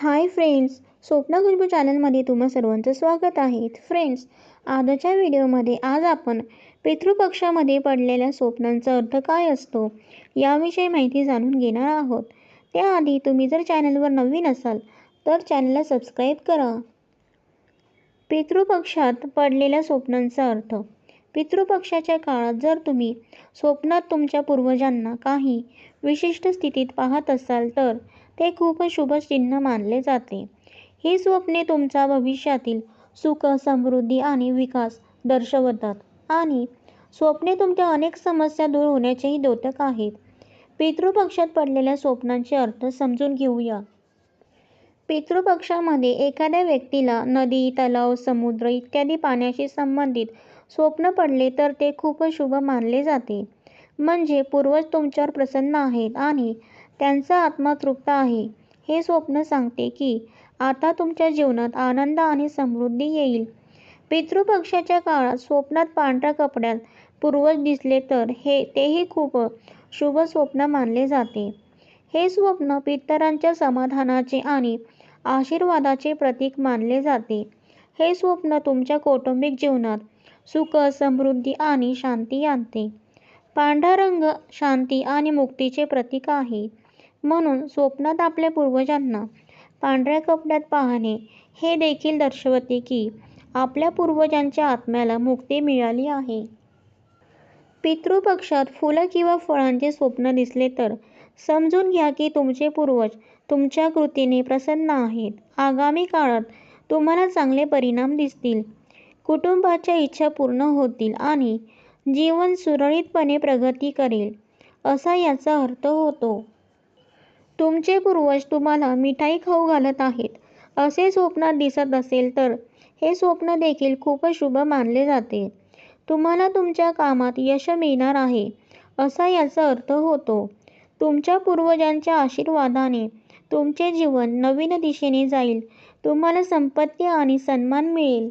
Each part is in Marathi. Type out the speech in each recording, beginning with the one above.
हाय फ्रेंड्स स्वप्न खुशबू चॅनलमध्ये तुम्हा सर्वांचं स्वागत आहे. फ्रेंड्स आजच्या व्हिडिओमध्ये आज आपण पितृपक्षामध्ये पडलेल्या स्वप्नांचा अर्थ काय असतो याविषयी माहिती जाणून घेणार आहोत. त्याआधी तुम्ही जर चॅनलवर नवीन असाल तर चॅनलला सबस्क्राईब करा. पितृपक्षात पडलेल्या स्वप्नांचा अर्थ पितृपक्षाच्या काळात जर तुम्ही स्वप्नात तुमच्या पूर्वजांना काही विशिष्ट स्थितीत पाहत असाल तर ते खूप शुभ चिन्ह मानले जाते. ही स्वप्ने तुमचा भविष्यातील सुख समृद्धी आणि विकास दर्शवतात आणि स्वप्ने तुमच्या अनेक समस्या दूर होण्याचेही द्योतक आहेत. पितृपक्षात पडलेल्या स्वप्नांचे अर्थ समजून घेऊया. पितृपक्षामध्ये एखाद्या व्यक्तीला नदी तलाव समुद्र इत्यादी पाण्याशी संबंधित स्वप्न पडले तर ते खूप शुभ मानले जाते. म्हणजे पूर्वज तुमच्यावर प्रसन्न आहेत आणि त्यांचा आत्मा तृप्त आहे. हे स्वप्न सांगते की आता तुमच्या जीवनात आनंद आणि समृद्धी येईल. पितृपक्षाच्या काळात स्वप्नात पांढऱ्या कपड्यात पूर्वज दिसले तर हे तेही खूप शुभ स्वप्न मानले जाते. हे स्वप्न पितरांच्या समाधानाचे आणि आशीर्वादाचे प्रतीक मानले जाते. हे स्वप्न तुमच्या कौटुंबिक जीवनात सुख समृद्धी आणि शांती आणते. पांढरा रंग शांती आणि मुक्तीचे प्रतीक आहे. म्हणून स्वप्नात आपल्या पूर्वजांना पांढऱ्या कपड्यात पाहणे हे देखील दर्शवते की आपल्या पूर्वजांच्या आत्म्याला मुक्ती मिळाली आहे. पितृपक्षात फुलं किंवा फळांचे स्वप्न दिसले तर समजून घ्या की तुमचे पूर्वज तुमच्या कृतीने प्रसन्न आहेत. आगामी काळात तुम्हाला चांगले परिणाम दिसतील. कुटुंबाच्या इच्छा पूर्ण होतील आणि जीवन सुरळीतपणे प्रगती करेल असा याचा अर्थ होतो. तुमचे पूर्वज तुम्हाला मिठाई खाऊ घालत आहेत असे स्वप्नात दिसत असेल तर हे स्वप्न देखील खूप शुभ मानले जाते. तुम्हाला तुमच्या कामात यश मिळणार आहे असा याचा अर्थ होतो. तुमच्या पूर्वजांच्या आशीर्वादाने तुमचे जीवन नवीन दिशेने जाईल. तुम्हाला संपत्ती आणि सन्मान मिळेल.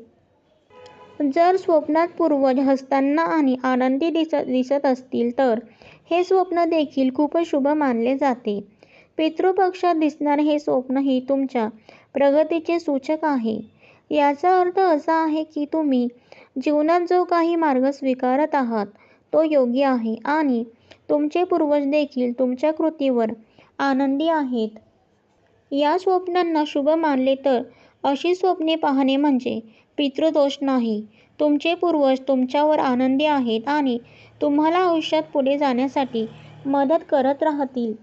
जर स्वप्नात पूर्वज हसताना आणि आनंदी दिसत दिसत असतील तर हे स्वप्न देखील खूप शुभ मानले जाते. पितृपक्षात दिसणारे हे स्वप्नही तुमच्या प्रगतीचे सूचक आहे. याचा अर्थ असा आहे की तुम्ही जीवनात जो काही मार्ग स्वीकारत आहात तो योग्य आहे. आणि तुमचे पूर्वज देखील तुमच्या कृतीवर आनंदी आहेत. या स्वप्नांना शुभ मानले तर अशी स्वप्ने पाहणे म्हणजे पितृदोष नाही. तुमचे पूर्वज तुमच्यावर आनंदी आहेत आणि तुम्हाला आयुष्यात पुढे जाण्यासाठी मदत करत राहतील.